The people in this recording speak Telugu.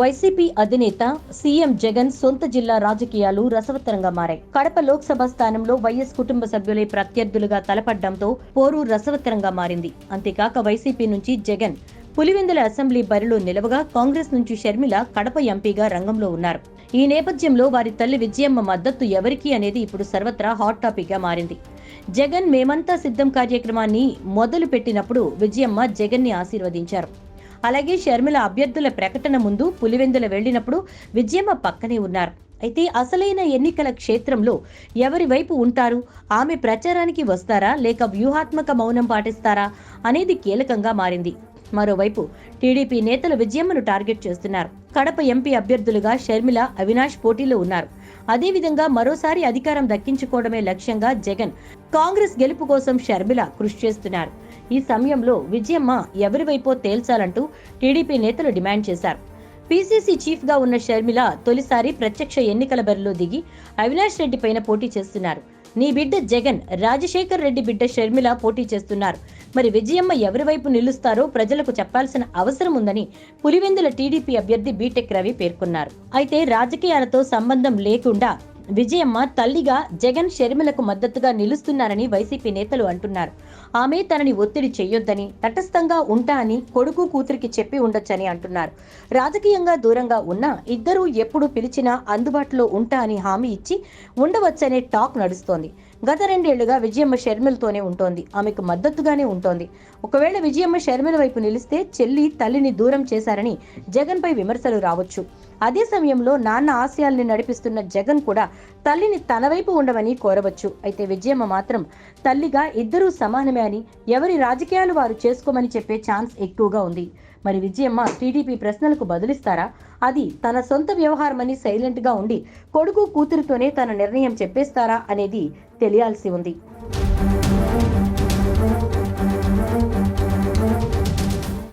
వైసీపీ అధినేత సీఎం జగన్ సొంత జిల్లా రాజకీయాలు రసవత్తరంగా మారాయి. కడప లోక్సభ స్థానంలో వైఎస్ కుటుంబ సభ్యులే ప్రత్యర్థులుగా తలపడ్డంతో పోరు రసవత్తరంగా మారింది. అంతేకాక వైసీపీ నుంచి జగన్ పులివెందుల అసెంబ్లీ బరిలో నిలవగా కాంగ్రెస్ నుంచి షర్మిల కడప ఎంపీగా రంగంలో ఉన్నారు. ఈ నేపథ్యంలో వారి తల్లి విజయమ్మ మద్దతు ఎవరికి అనేది ఇప్పుడు సర్వత్రా హాట్ టాపిక్గా మారింది. జగన్ మేమంతా సిద్ధం కార్యక్రమాన్ని మొదలు పెట్టినప్పుడు విజయమ్మ జగన్ని ఆశీర్వదించారు. అలాగే షర్మిల అభ్యర్థుల ప్రకటన ముందు పులివెందుల వెళ్ళినప్పుడు విజయమ్మ పక్కనే ఉన్నారు. అయితే అసలైన ఎన్నికల క్షేత్రంలో ఎవరి వైపు ఉంటారు? ఆమె ప్రచారానికి వస్తారా? లేక వ్యూహాత్మక మౌనం పాటిస్తారా? అనేది కీలకంగా మారింది. మరోవైపు టీడీపీ నేతలు విజయమ్మను టార్గెట్ చేస్తున్నారు. కడప ఎంపీ అభ్యర్థులుగా షర్మిల అవినాష్ పోటీలో ఉన్నారు. అదేవిధంగా మరోసారి అధికారం దక్కించుకోవడమే లక్ష్యంగా జగన్ కాంగ్రెస్ గెలుపు కోసం షర్మిల కృషి చేస్తున్నారు. ఈ సమయంలో విజయమ్మ ఎవరివైపో తేల్చాలంటూ టీడీపీ నేతలు డిమాండ్ చేశారు. పీసీసీ చీఫ్గా ఉన్న షర్మిల తొలిసారి ప్రత్యక్ష ఎన్నికల బరిలో దిగి అవినాష్ రెడ్డి పైన పోటీ చేస్తున్నారు. నీ బిడ్డ జగన్ రాజశేఖర్ రెడ్డి బిడ్డ షర్మిల పోటీ చేస్తున్నారు. మరి విజయమ్మ ఎవరివైపు నిలుస్తారో ప్రజలకు చెప్పాల్సిన అవసరం ఉందని పులివెందుల టీడీపీ అభ్యర్థి బీటెక్ రవి పేర్కొన్నారు. అయితే రాజకీయాలతో సంబంధం లేకుండా విజయమ్మ తల్లిగా జగన్ షర్మిలకు మద్దతుగా నిలుస్తున్నారని వైసీపీ నేతలు అంటున్నారు. ఆమె తనని ఒత్తిడి చేయొద్దని తటస్థంగా ఉంటా అని కొడుకు కూతురికి చెప్పి ఉండొచ్చని అంటున్నారు. రాజకీయంగా దూరంగా ఉన్న ఇద్దరూ ఎప్పుడు పిలిచినా అందుబాటులో ఉంటా అని హామీ ఇచ్చి ఉండవచ్చనే టాక్ నడుస్తోంది. గత రెండేళ్ళుగా విజయమ్మ షర్మిలతోనే ఉంటోంది. ఆమెకు మద్దతుగానే ఉంటోంది. ఒకవేళ విజయమ్మ షర్మిల వైపు నిలిస్తే చెల్లి తల్లిని దూరం చేశారని జగన్పై విమర్శలు రావచ్చు. అదే సమయంలో నాన్న ఆశయాల్ని నడిపిస్తున్న జగన్ కూడా తల్లిని తన వైపు ఉండమని కోరవచ్చు. అయితే విజయమ్మ మాత్రం తల్లిగా ఇద్దరూ సమానమే అని ఎవరి రాజకీయాలు వారు చేసుకోమని చెప్పే ఛాన్స్ ఎక్కువగా ఉంది. మరి విజయమ్మ టీడీపీ ప్రశ్నలకు బదులిస్తారా? అది తన సొంత వ్యవహారమని సైలెంట్గా ఉండి కొడుకు కూతురుతోనే తన నిర్ణయం చెప్పేస్తారా అనేది తెలియాల్సి ఉంది.